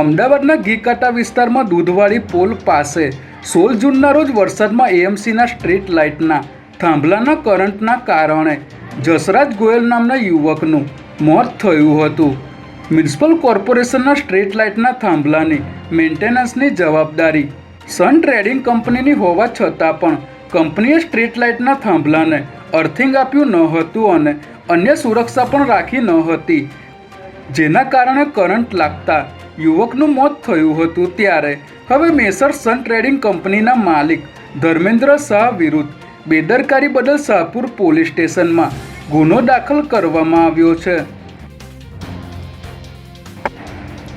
અમદાવાદના ઘીકાટા વિસ્તારમાં દૂધવાળી પોલ પાસે સોળ જૂનના રોજ વરસાદમાં એએમસીના સ્ટ્રીટ લાઇટના થાંભલાના કરંટના કારણે જસરાજ ગોયલ નામના યુવકનું મોત થયું હતું. મ્યુનિસિપલ કોર્પોરેશનના સ્ટ્રીટ લાઇટના થાંભલાની મેન્ટેનન્સની જવાબદારી સન ટ્રેડિંગ કંપનીની હોવા છતાં પણ કંપનીએ સ્ટ્રીટ લાઇટના થાંભલાને અર્થિંગ આપ્યું ન હતું અને અન્ય સુરક્ષા પણ રાખી ન હતી, જેના કારણે કરંટ લાગતા યુવકનું મોત થયું હતું ત્યારે. હવે મેસર સન ટ્રેડિંગ કંપનીના માલિક ધર્મેન્દ્ર શાહ વિરુદ્ધ બેદરકારી બદલ શાહપુર પોલીસ સ્ટેશનમાં ગુનો દાખલ કરવામાં આવ્યો છે.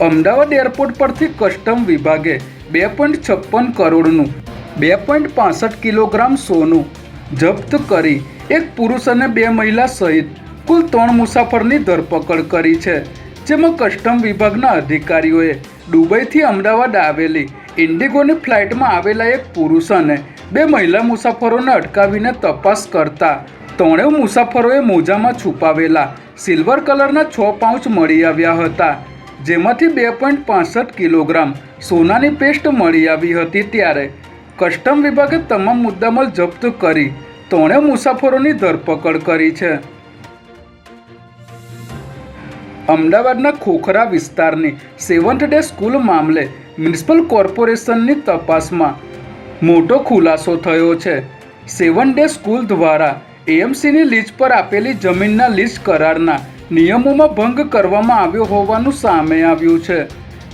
અમદાવાદ એરપોર્ટ પરથી કસ્ટમ વિભાગે બે પોઈન્ટ છપ્પન કરોડનું, બે પોઈન્ટ પાસઠ કિલોગ્રામ સોનું જપ્ત કરી એક પુરુષ અને બે મહિલા સહિત કુલ ત્રણ મુસાફરની ધરપકડ કરી છે. જેમાં કસ્ટમ વિભાગના અધિકારીઓએ દુબઈથી અમદાવાદ આવેલી ઇન્ડિગોની ફ્લાઇટમાં આવેલા એક પુરુષ અને બે મહિલા મુસાફરોને અટકાવીને તપાસ કરતા ત્રણેય મુસાફરોએ મોજામાં છુપાવેલા સિલ્વર કલરના છ પાઉચ મળી આવ્યા હતા, જેમાંથી બે પોઈન્ટ પાસઠ કિલોગ્રામ સોનાની પેસ્ટ મળી આવી હતી ત્યારે કસ્ટમ વિભાગે તમામ મુદ્દામાલ જપ્ત કરી ત્રણેય મુસાફરોની ધરપકડ કરી છે. અમદાવાદના ખોખરા વિસ્તારની સેવન્થ ડે સ્કૂલ મામલે મ્યુનિસિપલ કોર્પોરેશનની તપાસમાં મોટો ખુલાસો થયો છે. સેવન ડે સ્કૂલ દ્વારા એએમસીની લીઝ પર આપેલી જમીનના લીઝ કરારના નિયમોમાં ભંગ કરવામાં આવ્યો હોવાનું સામે આવ્યું છે.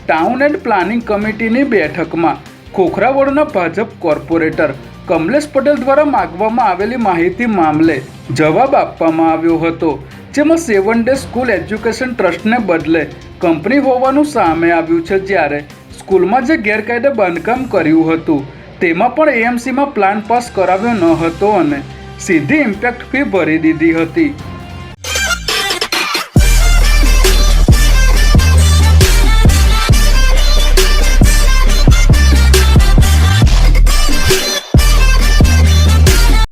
ટાઉન એન્ડ પ્લાનિંગ કમિટીની બેઠકમાં ખોખરાવડના ભાજપ કોર્પોરેટર કમલેશ પટેલ દ્વારા માગવામાં આવેલી માહિતી મામલે જવાબ આપવામાં આવ્યો હતો. જેમાં સેવન ડે સ્કૂલ એજ્યુકેશન ટ્રસ્ટને બદલે કંપની હોવાનું સામે આવ્યું છે જ્યારે સ્કૂલમાં જે ગેરકાયદે બાંધકામ કર્યું હતું, તેમાં પણ એએમસીમાં પ્લાન પાસ કરાવ્યો ન હતો અને સીધી ઇમ્પેક્ટ ફી ભરી દીધી હતી.